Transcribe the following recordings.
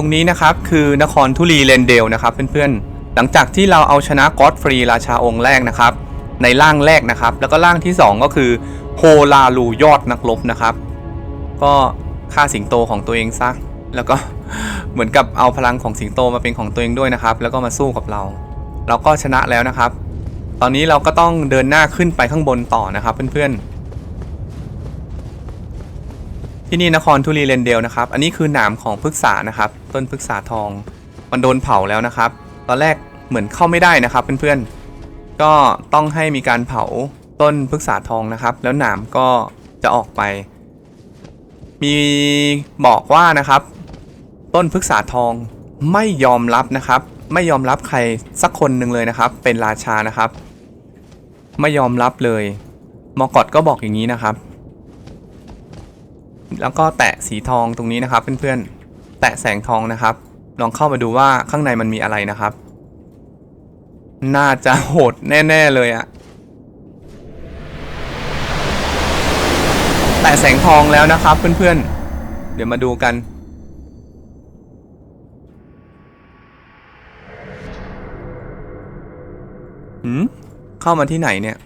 ตรงนี้นะครับคือนครทุลีเลนเดลนะครับเพื่อนๆ หลังจากที่เราเอาชนะก็อดฟรีราชาองค์แรกนะครับ ในร่างแรกนะครับ แล้วก็ร่างที่ 2 ก็คือโฮลาลูยอดนักรบนะครับ ก็ฆ่าสิงโตของตัวเองซะแล้วก็เหมือนกับเอาพลังของสิงโตมาเป็นของตัวเองด้วยนะครับ แล้วก็มาสู้กับเรา เราก็ชนะแล้วนะครับ ตอนนี้เราก็ต้องเดินหน้าขึ้นไปข้างบนต่อนะครับเพื่อนๆ ที่นี่นครทุลีเรนเดลนะครับ อันนี้คือหนามของพฤกษานะครับ ต้นพฤกษาทอง มันโดนเผาแล้วนะครับ ตอนแรกเหมือนเข้าไม่ได้นะครับเพื่อนๆ ก็ต้องให้มีการเผาต้นพฤกษาทองนะครับ แล้วหนามก็จะออกไป มีบอกว่านะครับ ต้นพฤกษาทองไม่ยอมรับนะครับ ไม่ยอมรับใครสักคนหนึ่งเลยนะครับ เป็นราชานะครับ ไม่ยอมรับเลย มอกอดก็บอกอย่างนี้นะครับ แล้วก็แตะสีทองตรงนี้นะครับ เพื่อนๆ แตะแสงทองนะครับ ลองเข้ามาดูว่าข้างในมันมีอะไรนะครับ น่าจะโหดแน่ ๆ เลยอะแตะแสงทองแล้วนะครับ เพื่อนๆ เดี๋ยวมาดูกัน หืม เข้ามาที่ไหนเนี่ย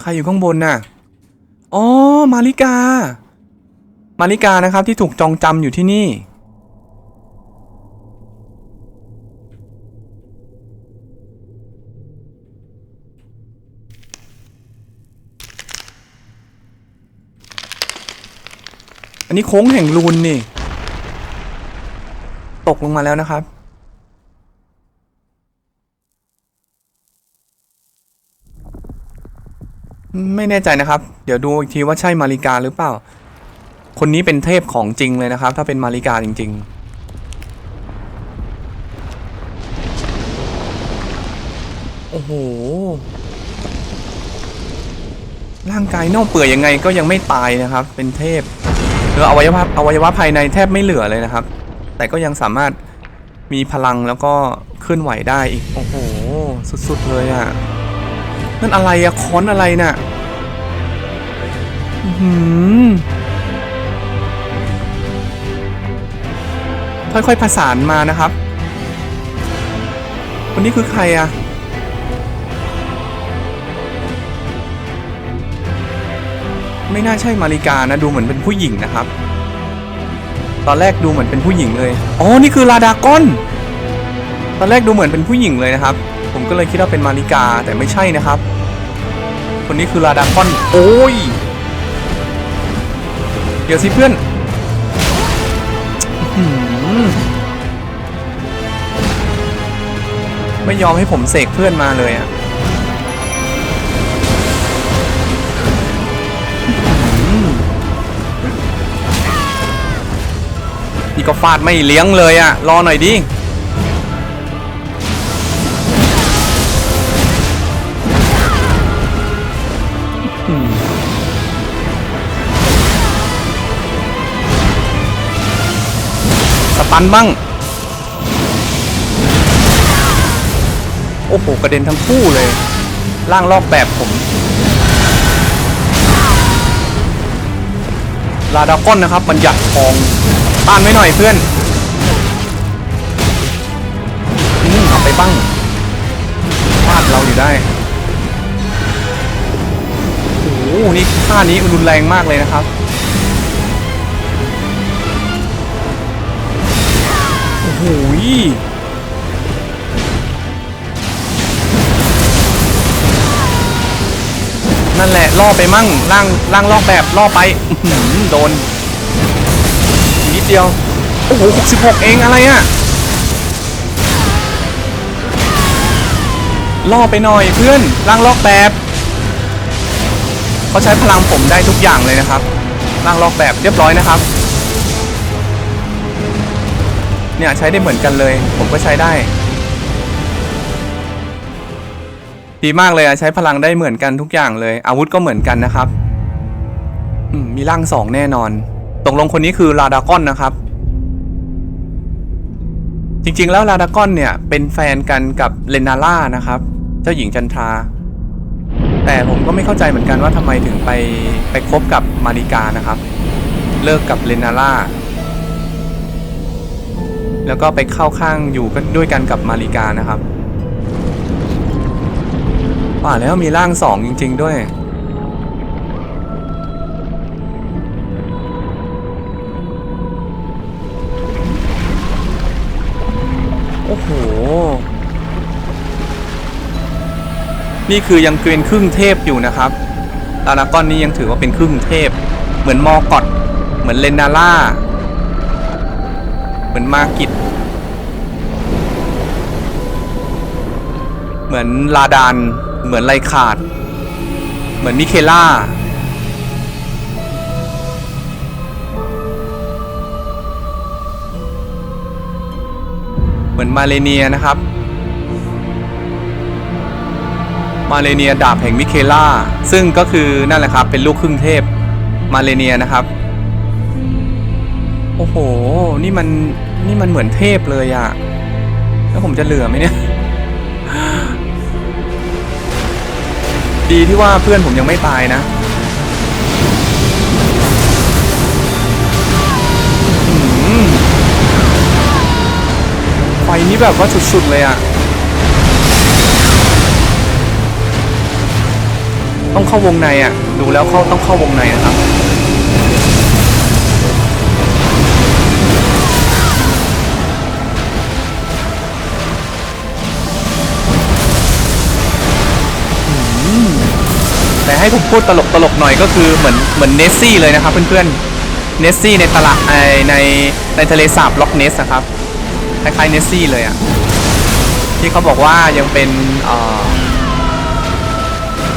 ใครอยู่ข้างบนน่ะ อ๋อ มาริกา มาริกานะครับที่ถูกจองจำอยู่ที่นี่ อันนี้โค้งแห่งลูนนี่ ตกลงมาแล้วนะครับ ไม่แน่ใจนะครับ เดี๋ยวดูอีกทีว่าใช่มาริกาหรือเปล่า คนนี้เป็นเทพของจริงเลยนะครับ ถ้าเป็นมาริกาจริง ๆโอ้โห ร่างกายเน่าเปื่อยยังไงก็ยังไม่ตายนะครับ เป็นเทพหรืออวัยวะอวัยวะภายในแทบไม่เหลือเลยนะครับ แต่ก็ยังสามารถมีพลังแล้วก็เคลื่อนไหวได้อีก โอ้โห สุดๆเลยอะ่ะ นั่นอะไรอะค้อนอะไรน่ะอื้อหือค่อยๆผสานมานะครับคนนี้คือใครอะไม่น่าใช่มาริกานะ ดูเหมือนเป็นผู้หญิงนะครับ ตอนแรกดูเหมือนเป็นผู้หญิงเลย อ๋อ นี่คือลาดากอน ตอนแรกดูเหมือนเป็นผู้หญิงเลยนะครับ ผมก็เลยคิดว่าเป็นมาริกาแต่ไม่ใช่นะครับ คนนี้คือลาดากอน โอ้ย เดี๋ยวสิเพื่อนไม่ยอมให้ผมเสกเพื่อนมาเลยอะนี่ก็ฟาดไม่เลี้ยงเลยอะรอหน่อยดิ ตันบ้าง โอ้โห กระเด็นทั้งคู่เลยร่างลอกแบบผม ลาดากอนนะครับ มันหยัดทอง ต้านไว้หน่อยเพื่อนอืมเอาไปบ้างฟาดเราอยู่ได้โอ้โหนี่ท่านี้รุนแรงมากเลยนะครับ หยนั่นแหละล่อไปมั่งล่างล่างลอกแบบล่อไปโดนนิดเดียว โอ้โห66 เองอะไรอะล่อไปหน่อยเพื่อนล่างลอกแบบเขาใช้พลังผมได้ทุกอย่างเลยนะครับล่างลอกแบบเรียบร้อยนะครับ เนี่ยใช้ได้เหมือนกันเลย ผมก็ใช้ได้ ดีมากเลยอะใช้พลังได้เหมือนกันทุกอย่างเลย อาวุธก็เหมือนกันนะครับมมีร่างสองแน่นอนตกลงคนนี้คือลาดากอนนะครับ จริงๆแล้วลาดากอนเนี่ยเป็นแฟนกันกับเลนาล่านะครับ เจ้าหญิงจันทรา แต่แต่ผมก็ไม่เข้าใจเหมือนกันว่าทำไมถึงไปไปคบกับมาริกานะครับ เลิกกับเลนาร่า แล้วก็ไปเข้าข้างอยู่กันด้วยกันกับมาริกานะครับว่าแล้วมีร่างสองจริง ๆ ด้วย โอ้โห นี่คือยังเป็นครึ่งเทพอยู่นะครับดารากอนนี้ยังถือว่าเป็นครึ่งเทพ เหมือนมอกอดเหมือนเลนาร่า เหมือนมากิด เหมือนลาดาน เหมือนไลคาด เหมือนมิเคล่า เหมือนมาเลเนียนะครับ มาเลเนียดาบแห่งมิเคล่า ซึ่งก็คือนั่นแหละครับ เป็นลูกครึ่งเทพมาเลเนียนะครับ โอ้โห นี่มัน นี่มันเหมือนเทพเลยอะแล้วผมจะเหลือไหมเนี่ย ดีที่ว่าเพื่อนผมยังไม่ตายนะไฟนี้แบบว่าสุดๆเลยอะต้องเข้าวงในอะดูแล้วเข้าต้องเข้าวงในนะครับ แต่ให้ผมพูดตลกตลกๆหน่อยก็คือเหมือนเหมือนเนสซี่เลยนะครับเพื่อนๆเนสซี่ในตลาดในในในทะเลสาบล็อกเนสนะครับคล้ายๆเนสซี่เลยอะ่ะที่เขาบอกว่ายังเป็นอ่อ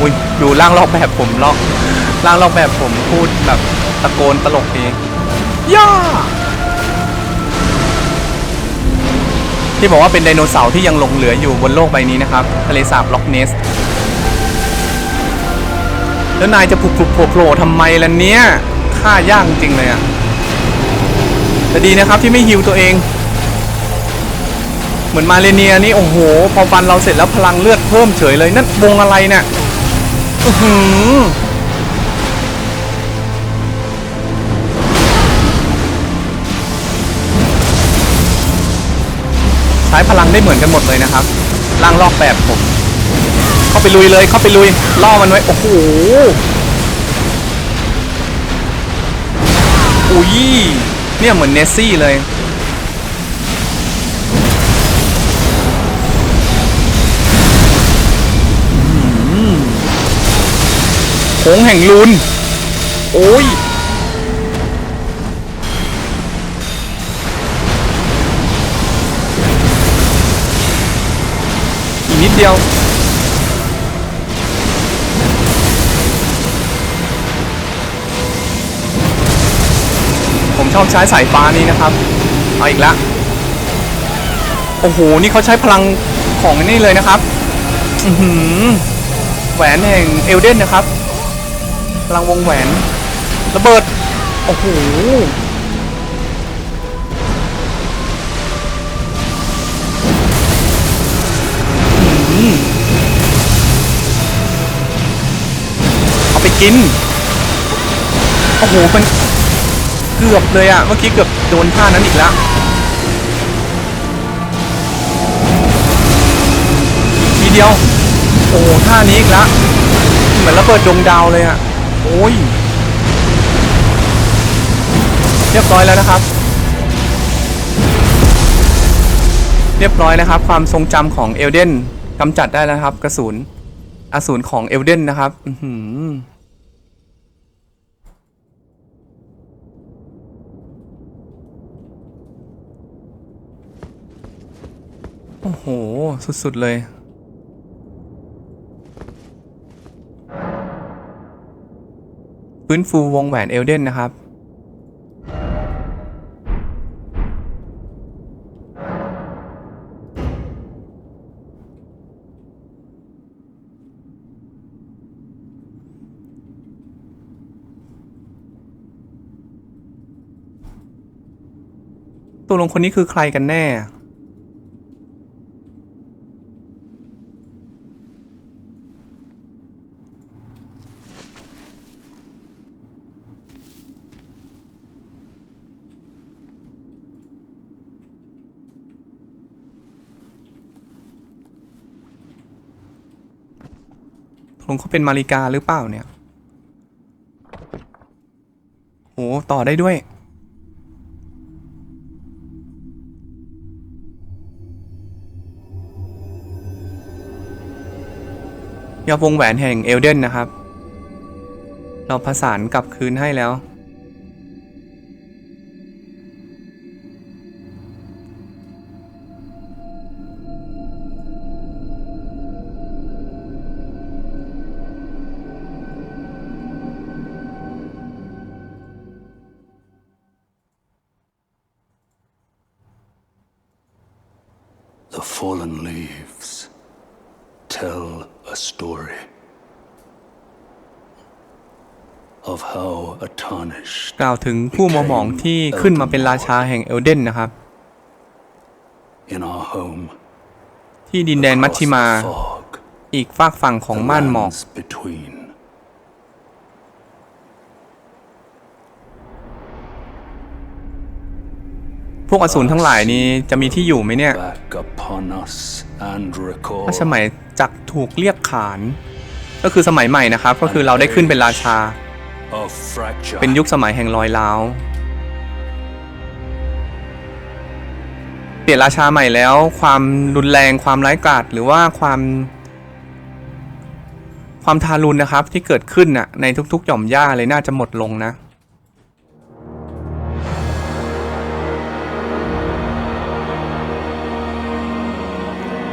อุ้ยดูร่างลอกแบบผมลอกร่างลอกแบบผมพูดแบบตะโกนตลกดีย่าที่บอกว่าเป็นไดโนเสาร์ที่ยังหลงเหลืออยู่บนโลกใบนี้นะครับ ทะเลสาบล็อกเนส แล้วนายจะผุกผุกโผล่โผล่ทำไมล่ะเนี้ยฆ่ายากจริงเลยอะแต่ดีนะครับที่ไม่ฮิวตัวเอง เหมือนมาเลเนียนี่โอ้โห พอฟันเราเสร็จแล้วพลังเลือดเพิ่มเฉยเลย นั่นวงอะไรเนี่ยอือหือใช้พลังได้เหมือนกันหมดเลยนะครับร่างลอกแบบผมาไปลุยเลยเข้าไปลุยล่อมันไว้โอ้โหอุ้ยเนี่ยเหมือนเนสซี่เลยโค้งแห่งลุนโอ้ยอีกนิดเดียว อบใช้สายฟ้านี้นะครับ เอาอีกแล้วโอ้โห นี่เขาใช้พลังของนี่เลยนะครับหือแหวนแห่งเอลเดนนะครับ พลังวงแหวน ระเบิด โอ้โห เอาไปกิน โอ้โหมัน เกือบเลยอะเมื่อกี้เกือบโดนท่านั้นอีกแล้วทีเดียว โอ้ท่านี้อีกแล้วเหมือนระเบิดดวงดาวเลยอะโอ้ยเรียบร้อยแล้วนะครับ เรียบร้อยนะครับ ความทรงจำของเอลเดนกำจัดได้แล้วครับ กระสุนอสูรของเอลเดนนะครับ อือหือ โอ้โห สุด ๆ เลย ฟื้นฟูวงแหวนเอลเดนนะครับ ตัวลงคนนี้คือใครกันแน่ อ ลงเขาเป็นมาริกาหรือเปล่าเนี่ยโหต่อได้ด้วยยาวงแหวนแห่งเอลเดนนะครับ เราผสานกลับคืนให้แล้ว The fallen leaves tell a story of how a tarnished กล่าวถึงผู้มัวหมองที่ขึ้นมาเป็นราชาแห่งเอลเดนนะครับ in our home ที่ดินแดนมัชชิมา across the fog, อีกฝากฝั่งของ the ม่านหมอก lands between. พวกอสูรทั้งหลายนี้จะมีที่อยู่ไหมเนี่ย Back upon us and recall ถ้าสมัยจักรถูกเรียกขาน ก็คือสมัยใหม่นะครับ ก็คือเราได้ขึ้นเป็นราชา of fracture เป็นยุคสมัยแห่งรอยร้าวเปลี่ยนราชาใหม่แล้ว ความรุนแรงความร้ายกาจหรือว่าความ ความทารุณนะครับที่เกิดขึ้นน่ะในทุกๆ หย่อมหญ้าเลยน่าจะหมดลงนะ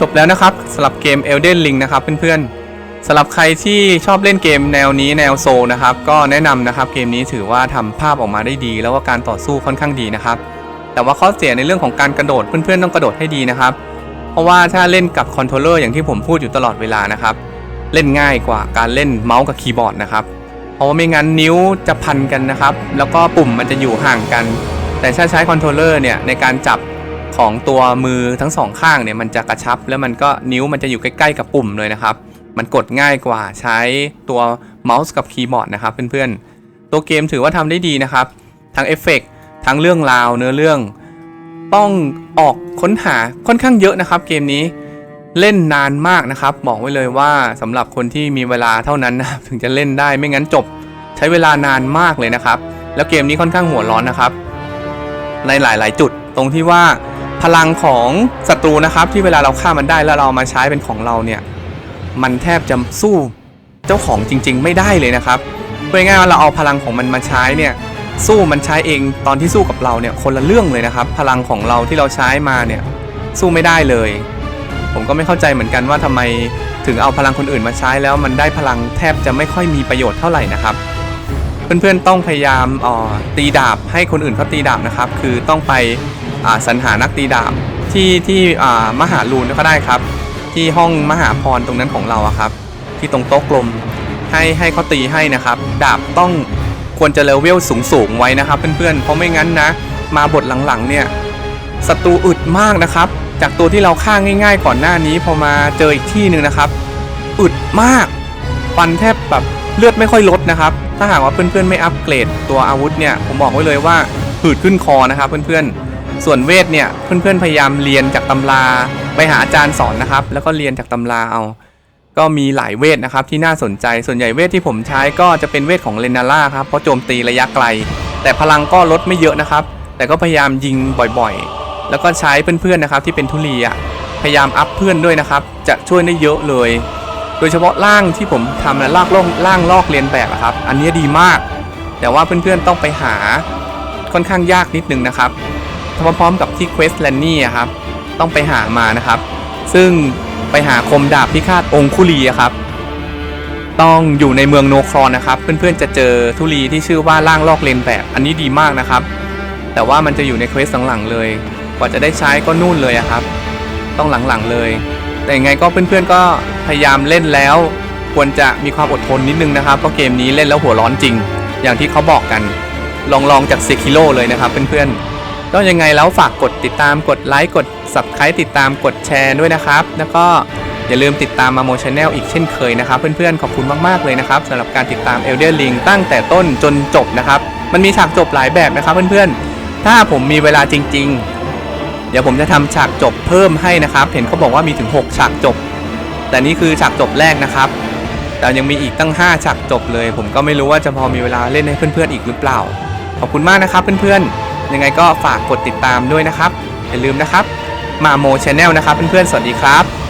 จบแล้วนะครับสำหรับเกม Elden Ring นะครับเพื่อนๆสำหรับใครที่ชอบเล่นเกมแนวนี้แนวโซลนะครับ ก็แนะนำนะครับเกมนี้ถือว่าทำภาพออกมาได้ดี แล้วก็การต่อสู้ค่อนข้างดีนะครับ แต่ว่าข้อเสียในเรื่องของการกระโดดเพื่อนๆต้องกระโดดให้ดีนะครับ เพราะว่าถ้าเล่นกับคอนโทรลเลอร์อย่างที่ผมพูดอยู่ตลอดเวลานะครับ เล่นง่ายกว่าการเล่นเมาส์กับคีย์บอร์ดนะครับเพราะว่าไม่งั้นนิ้วจะพันกันนะครับ แล้วก็ปุ่มมันจะอยู่ห่างกัน แต่ถ้าใช้คอนโทรลเลอร์เนี่ยในการจับ ของตัวมือทั้งสองข้างเนี่ยมันจะกระชับ แล้วมันก็นิ้วมันจะอยู่ใกล้ๆกับปุ่มเลยนะครับ มันกดง่ายกว่าใช้ตัวเมาส์กับคีย์บอร์ดนะครับเพื่อนๆ ตัวเกมถือว่าทำได้ดีนะครับ ทั้งเอฟเฟกต์ทั้งเรื่องราวเนื้อเรื่อง ต้องออกค้นหาค่อนข้างเยอะนะครับ เกมนี้เล่นนานมากนะครับ บอกไว้เลยว่าสำหรับคนที่มีเวลาเท่านั้นนะถึงจะเล่นได้ไม่งั้นจบ ใช้เวลานานมากเลยนะครับ แล้วเกมนี้ค่อนข้างหัวร้อนนะครับ ในหลาย ๆ จุดตรงที่ว่า พลังของศัตรูนะครับที่เวลาเราฆ่ามันได้แล้วเรามาใช้เป็นของเราเนี่ยมันแทบจะสู้เจ้าของจริง ๆ ไม่ได้เลยนะครับพูดง่ายว่าเราเอาพลังของมันมาใช้เนี่ยสู้มันใช้เองตอนที่สู้กับเราเนี่ยคนละเรื่องเลยนะครับ พลังของเราที่เราใช้มาเนี่ยสู้ไม่ได้เลย ผมก็ไม่เข้าใจเหมือนกันว่าทำไมถึงเอาพลังคนอื่นมาใช้แล้วมันได้พลังแทบจะไม่ค่อยมีประโยชน์เท่าไหร่นะครับ เพื่อนๆต้องพยายามอ่อตีดาบให้คนอื่นเขาตีดาบนะครับ คือต้องไป สรรหานักตีดาบที่ที่มหาลูนก็ได้ครับ ที่ห้องมหาพรตรงนั้นของเราอะครับ ที่ตรงโต๊ะกลมให้ให้เขาตีให้นะครับ ดาบต้องควรจะเลเวลสูงสูงไว้นะครับเพื่อนๆ เพราะไม่งั้นนะ มาบทหลังๆเนี่ยศัตรูอึดมากนะครับ จากตัวที่เราฆ่าง่าย ๆ ก่อนหน้านี้พอมาเจออีกที่หนึ่งนะครับอึดมากฟันแทบแบบเลือดไม่ค่อยลดนะครับ ถ้าหากว่าเพื่อนๆไม่อัปเกรดตัวอาวุธเนี่ยผมบอกไว้เลยว่าหืดขึ้นคอนะครับเพื่อนๆ ส่วนเวทเนี่ยเพื่อนๆพยายามเรียนจากตำราไปหาอาจารย์สอนนะครับ แล้วก็เรียนจากตำราเอา ก็มีหลายเวทนะครับที่น่าสนใจส่วนใหญ่เวทที่ผมใช้ก็จะเป็นเวทของเลนาล่าครับเพราะโจมตีระยะไกล แต่พลังก็ลดไม่เยอะนะครับ แต่ก็พยายามยิงบ่อยๆ แล้วก็ใช้เพื่อนๆนะครับที่เป็นทุลีอะพยายามอัพเพื่อนด้วยนะครับ จะช่วยได้เยอะเลย โดยเฉพาะร่างที่ผมทำนะลากล่องร่างลอกเรียนแบบอะครับ อันนี้ดีมาก แต่ว่าเพื่อนๆต้องไปหาค่อนข้างยากนิดนึงนะครับ พร้อมๆกับที่เควสแลนนี่อะครับต้องไปหามานะครับ ซึ่งไปหาคมดาบพิฆาตองคุลีอะครับ ต้องอยู่ในเมืองโนครอนนะครับ เพื่อนๆจะเจอทุลีที่ชื่อว่าร่างลอกเลนแบบ อันนี้ดีมากนะครับ แต่ว่ามันจะอยู่ในเควสหลังๆเลย กว่าจะได้ใช้ก็นู่นเลยอะครับ ต้องหลังๆเลย แต่ยังไงก็เพื่อนๆก็พยายามเล่นแล้ว ควรจะมีความอดทนนิดนึงนะครับเพราะเกมนี้เล่นแล้วหัวร้อนจริง อย่างที่เขาบอกกัน ลองลองจากเซคิโลเลยนะครับเพื่อนๆ ก็ยังไงแล้วฝากกดติดตามกดไลค์กด subscribe ติดตามกดแชร์ด้วยนะครับ แล้วก็อย่าลืมติดตามมาโมชแนลอีกเช่นเคยนะครับ เพื่อนๆ ขอบคุณมากๆเลยนะครับสำหรับการติดตาม Elder Ring ตั้งแต่ต้นจนจบนะครับ มันมีฉากจบหลายแบบนะครับเพื่อนๆ ถ้าผมมีเวลาจริง ๆ เดี๋ยวผมจะทำฉากจบเพิ่มให้นะครับ เห็นเขาบอกว่ามีถึง 6 ฉากจบ แต่นี่คือฉากจบแรกนะครับแต่ยังมีอีกตั้ง 5 ฉากจบเลย ผมก็ไม่รู้ว่าจะพอมีเวลาเล่นให้เพื่อนๆ อีกหรือเปล่า ขอบคุณมากนะครับเพื่อนๆ ยังไงก็ฝากกดติดตามด้วยนะครับ อย่าลืมนะครับ มาโมชแนลนะครับเพื่อนๆ สวัสดีครับ